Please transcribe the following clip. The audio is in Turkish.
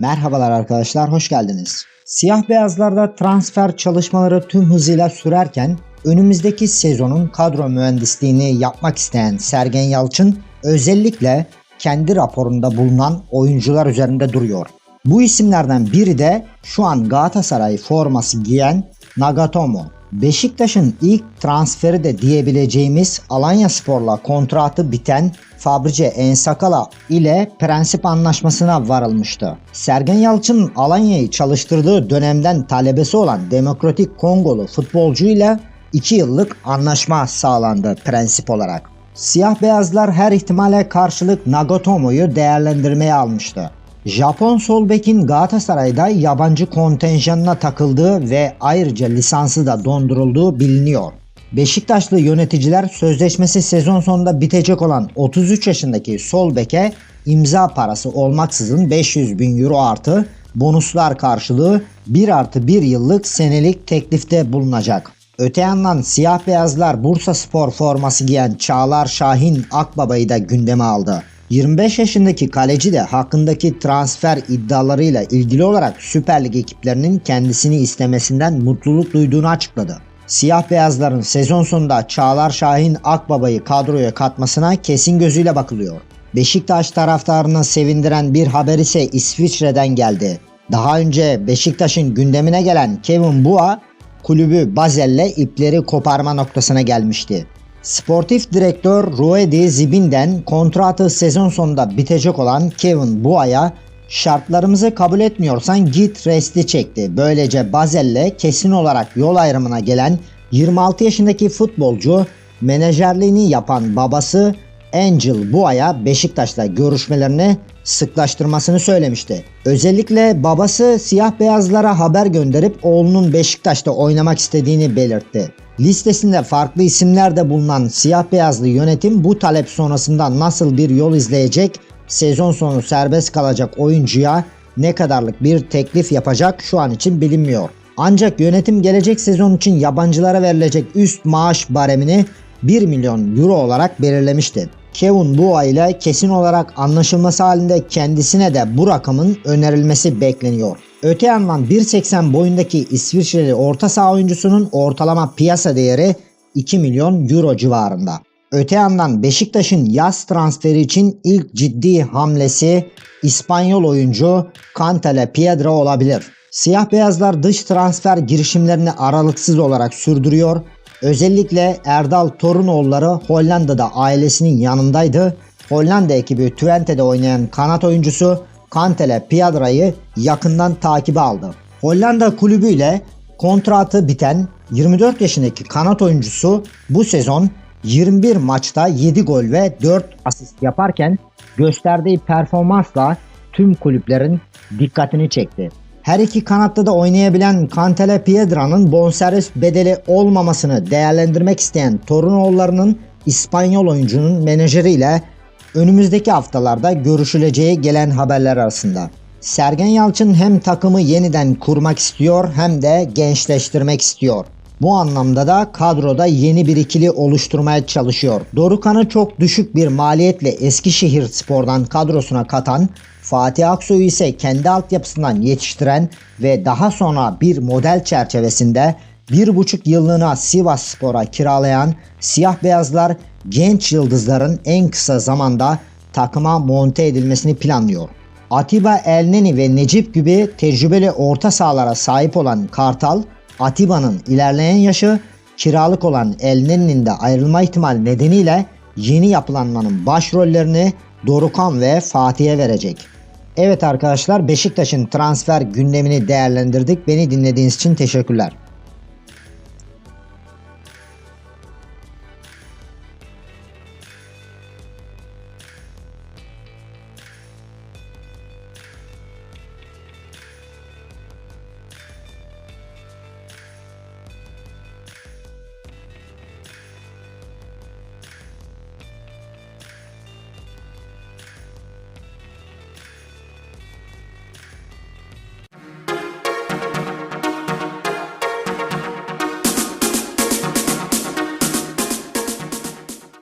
Merhabalar arkadaşlar, hoş geldiniz. Siyah beyazlarda transfer çalışmaları tüm hızıyla sürerken önümüzdeki sezonun kadro mühendisliğini yapmak isteyen Sergen Yalçın özellikle kendi raporunda bulunan oyuncular üzerinde duruyor. Bu isimlerden biri de şu an Galatasaray forması giyen Nagatomo. Beşiktaş'ın ilk transferi de diyebileceğimiz Alanya Spor'la kontratı biten Fabrice Ensakala ile prensip anlaşmasına varılmıştı. Sergen Yalçın'ın Alanya'yı çalıştırdığı dönemden talebesi olan Demokratik Kongolu futbolcu ile 2 yıllık anlaşma sağlandı prensip olarak. Siyah beyazlar her ihtimale karşılık Nagatomo'yu değerlendirmeye almıştı. Japon sol bekin Galatasaray'da yabancı kontenjanına takıldığı ve ayrıca lisansı da dondurulduğu biliniyor. Beşiktaşlı yöneticiler sözleşmesi sezon sonunda bitecek olan 33 yaşındaki sol beke imza parası olmaksızın 500 bin euro artı bonuslar karşılığı 1 artı 1 yıllık senelik teklifte bulunacak. Öte yandan siyah beyazlar Bursa Spor forması giyen Çağlar Şahin Akbaba'yı da gündeme aldı. 25 yaşındaki kaleci de hakkındaki transfer iddialarıyla ilgili olarak Süper Lig ekiplerinin kendisini istemesinden mutluluk duyduğunu açıkladı. Siyah beyazların sezon sonunda Çağlar Şahin Akbaba'yı kadroya katmasına kesin gözüyle bakılıyor. Beşiktaş taraftarını sevindiren bir haber ise İsviçre'den geldi. Daha önce Beşiktaş'ın gündemine gelen Kevin Bua kulübü Basel'le ipleri koparma noktasına gelmişti. Sportif direktör Ruedi Zibin'den kontratı sezon sonunda bitecek olan Kevin Bua'ya şartlarımızı kabul etmiyorsan git resti çekti. Böylece Basel'le kesin olarak yol ayrımına gelen 26 yaşındaki futbolcu menajerliğini yapan babası Angel Bua'ya Beşiktaş'la görüşmelerini sıklaştırmasını söylemişti. Özellikle babası siyah beyazlara haber gönderip oğlunun Beşiktaş'ta oynamak istediğini belirtti. Listesinde farklı isimler de bulunan siyah beyazlı yönetim bu talep sonrasında nasıl bir yol izleyecek, sezon sonu serbest kalacak oyuncuya ne kadarlık bir teklif yapacak şu an için bilinmiyor. Ancak yönetim gelecek sezon için yabancılara verilecek üst maaş baremini 1 milyon euro olarak belirlemişti. Kevin Bua ile kesin olarak anlaşılması halinde kendisine de bu rakamın önerilmesi bekleniyor. Öte yandan 1.80 boyundaki İsviçreli orta saha oyuncusunun ortalama piyasa değeri 2 milyon euro civarında. Öte yandan Beşiktaş'ın yaz transferi için ilk ciddi hamlesi İspanyol oyuncu Cantele Piedra olabilir. Siyah beyazlar dış transfer girişimlerini aralıksız olarak sürdürüyor. Özellikle Erdal Torunoğulları Hollanda'da ailesinin yanındaydı. Hollanda ekibi Twente'de oynayan kanat oyuncusu Kantele Piedra'yı yakından takibe aldı. Hollanda kulübüyle kontratı biten 24 yaşındaki kanat oyuncusu bu sezon 21 maçta 7 gol ve 4 asist yaparken gösterdiği performansla tüm kulüplerin dikkatini çekti. Her iki kanatta da oynayabilen Kantele Piedra'nın bonservis bedeli olmamasını değerlendirmek isteyen Torunoğullarının İspanyol oyuncunun menajeriyle önümüzdeki haftalarda görüşüleceği gelen haberler arasında. Sergen Yalçın hem takımı yeniden kurmak istiyor hem de gençleştirmek istiyor. Bu anlamda da kadroda yeni bir ikili oluşturmaya çalışıyor. Dorukan'ı çok düşük bir maliyetle Eskişehir Spor'dan kadrosuna katan, Fatih Aksoy'u ise kendi altyapısından yetiştiren ve daha sonra bir model çerçevesinde bir buçuk yıllığına Sivas Spor'a kiralayan siyah beyazlar genç yıldızların en kısa zamanda takıma monte edilmesini planlıyor. Atiba Elneni ve Necip gibi tecrübeli orta sahalara sahip olan Kartal, Atiba'nın ilerleyen yaşı kiralık olan Elneni'nin de ayrılma ihtimali nedeniyle yeni yapılanmanın başrollerini Dorukan ve Fatih'e verecek. Evet arkadaşlar Beşiktaş'ın transfer gündemini değerlendirdik. Beni dinlediğiniz için teşekkürler.